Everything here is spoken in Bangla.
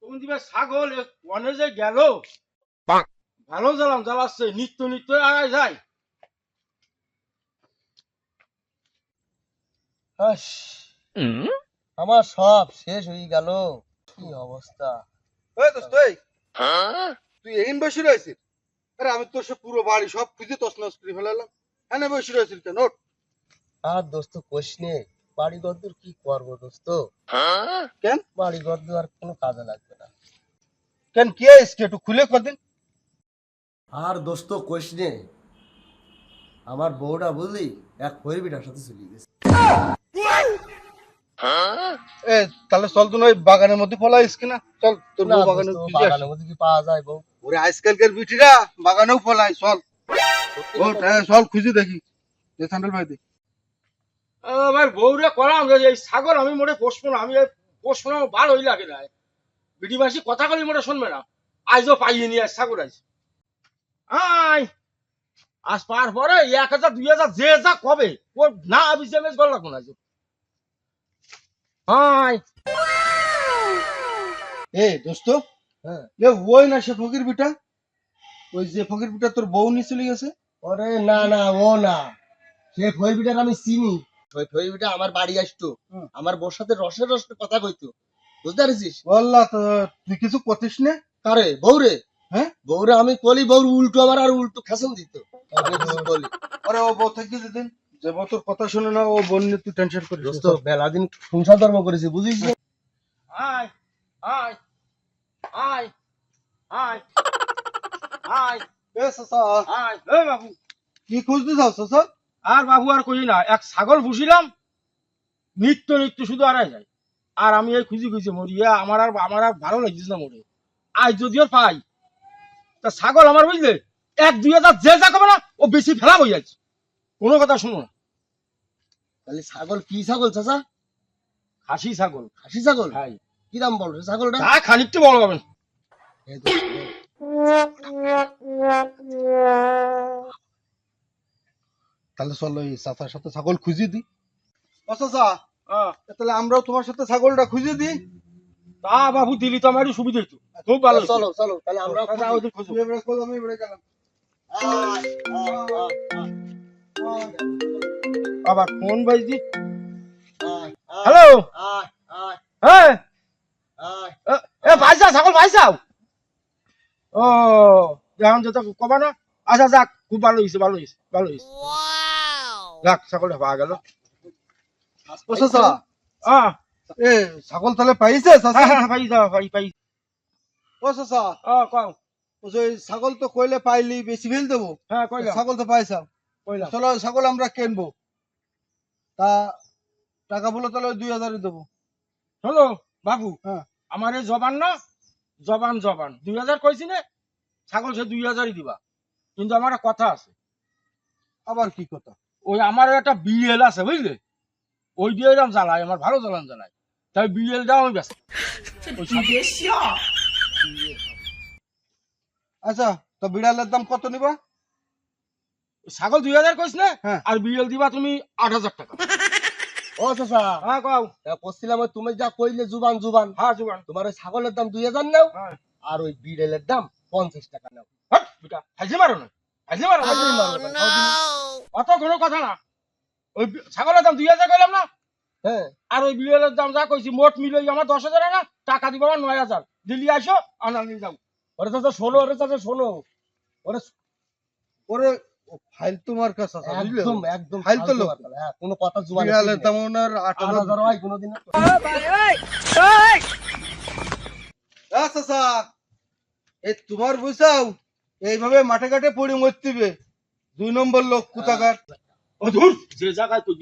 তুমি দিবে ছাগল যে গেল ভালো জ্বালাম জ্বালাচ্ছে নিত্য নিত্য আয় যায়। আমার সব শেষ হয়ে গেল। কি অবস্থা? দোস্ত তুই এই বসে রয়েছিস? আরে আমি তোর সব পুরো বাড়ি সব খুঁজে তছনছ করে ফেলালাম। হ্যাঁ বসে রয়েছিস কেন? আর দোস্ত কোষ নে বাড়ি গদ্দুর কি করব দোস্ত? কেন? বাড়ি গদ্দুর আর কোনো কাজে লাগবে না। কেন কি একটু খুলে কদিন। আর দোস্ত নে আমার বউটা বুঝলি এক হরিবিটার সাথে চলে গেছে। এ তাহলে চল তো নয় বাগানের মধ্যে ফলা ফলাইস কিনা? চল তোর না বউ বাগানে দোস্ত, খুঁজে আসি। বাগানের মধ্যে কি পাওয়া যায় বউ? ওরে আজকালকার বিটিরা বাগানেও ফলাই চল। ওঠ হ্যাঁ চল খুঁজে দেখি। যে স্যান্ডেল ভাই দে। আমার বউরে করাম এই ছাগল আমি মোটে পোষবো না আমি পোষবো না আমার ভালোই লাগে না। বিটি মাসি কথা কলি মোটে শুনবে না। আজও পাইয়ে নিয়ে আস ছাগল আজ আয় আজ পার পরে এক হাজার দুই হাজার যে যা কবে ও না আবিসে মেস গল লাগবো না আয়। এ দোস্ত হ্যাঁ। এ ওই না সে ফকির বিটা? ওই যে ফকির বিটা তোর বউ নিয়ে চলে গেছে? ওরে না না ও না। সে ফকির ফইবিটার আমি চিনি। ওই ফইবিটা আমার বাড়ি আসতো। আমার বউর সাথে রসে রসে কথা কইতো। বুঝতে পারছিস? বললা তো তুই কিছু করতিস না। কারে? বউরে? হ্যাঁ? বউরে আমি কলি বউর উল্টো আমার আর উল্টো খেসন দিত। বলি আরে ও বউ থেকে যেদিন। যে বউ তোর কথা শুনে না ও বোন নিয়ে তুই টেনশন করিস দোস্ত বেলা দিন সংসার ধর্ম করেছি বুঝিস? আয় আয় আয় আয় আয়। এ সসা। আয় এ বাবু। কি খুঁজতে যাও সসা? আর বাবু আর কই না এক ছাগল ভুসিলাম নিত্য নিত্য শুধু আড়াই যায় আর আমি এই খুঁজি খুঁজি মরি আমার আর আমার আর ভালো লাগছিস না মরে। আজ যদিও পাই তা ছাগল আমার বুঝলে এক দুই হাজার যে যা কবে না ও বেশি ফেলা হয়ে যাচ্ছে। কোনো কথা শুনো না। তাহলে ছাগল কি ছাগল চাচা? খাসি ছাগল। খাসি ছাগল? খাই কি দাম বল ছাগলটা? তা খানিকটা বড় হবে তাহলে চল ওই চাচার সাথে ছাগল খুঁজে দি ও চাচা হ্যাঁ, তাহলে আমরাও তোমার সাথে ছাগলটা খুঁজে দিই। তা বাবু দিলি তো আমার সুবিধা হইতো। খুব ভালো চলো চলো তাহলে আমরা তা যাও ওদের খোঁজো। তুমি এবারে খোঁজ, আমি এবারে গেলাম। আবার ফোন বাজছি হ্যালো? হ্যাঁ? এ, ছাগল ভাইসাও ও এখন যেটা কবা না? আচ্ছা যাক খুব ভালো হয়েছে ভালো হয়েছে ভালো হয়েছে যাক ছাগলটা পাওয়া গেল। এ ছাগল তাহলে পাইছে? হ্যাঁ হ্যাঁ পাই যাও পাই পাই ও চাচা ও কও। ও যে ওই ছাগল তো কইলে পাইলি বেশি ফেল দেবো? হ্যাঁ ছাগল তো পাইছাম চলো ছাগল আমরা কিনবো? তা টাকা বলে তাহলে দুই হাজারই দেবো। হলো বাবু হ্যাঁ। আমার এই জবান না জবান জবান। দুই হাজার কইছি না ছাগল সে দুই হাজারই দিবা। কিন্তু আমার কথা আছে। আবার কি কথা? ওই আমার একটা বিএল আছে বুঝলে? ওই দিয়ে এরকম জ্বালাই আমার ভালো জ্বালান জ্বালাই তাই বিএল দাও আমি ব্যস্ত। আচ্ছা তো বিড়ালের দাম কত নিবা? ছাগল দুই হাজার কইস না হ্যাঁ। আর বিএল দিবা তুমি আট হাজার টাকা। ও চাচা হ্যাঁ কও। করছিলাম তুমি যা কইলে জুবান জুবান। হ্যাঁ জুবান। তোমার ওই ছাগলের দাম দুই হাজার নাও হ্যাঁ। আর ওই বিড়েলের দাম পঞ্চাশ টাকা নাও। বেটা হাসি মারো না। হাসি মারো না। হাজির মারো না, হাজির। অত কোনো কথা না? ওই ছাগলের দাম দুই হাজার কইলাম না? হ্যাঁ। আর ওই বিএলের দাম যা কইছি মোট মিলে আমার দশ হাজার না? টাকা দিব আমার নয় হাজার। দিল্লি আসো আনা নিয়ে যাও। ওরে চাচা শোনো ওরে চাচা শোনো। ওরে ওরে ফাইল তোমার কাছে একদম একদম ফাইল তো লোক। কথা না, হ্যাঁ, কোনো কথা জুবান বিড়ালের দাম ওনার আট আট হাজার হাজার হয় কোনোদিন চাচা এই তোমার বুঝাও? এইভাবে মাঠে ঘাটে পড়ে মরতিবে দুই নম্বর লোক কোথাকার? যে জায়গায় তো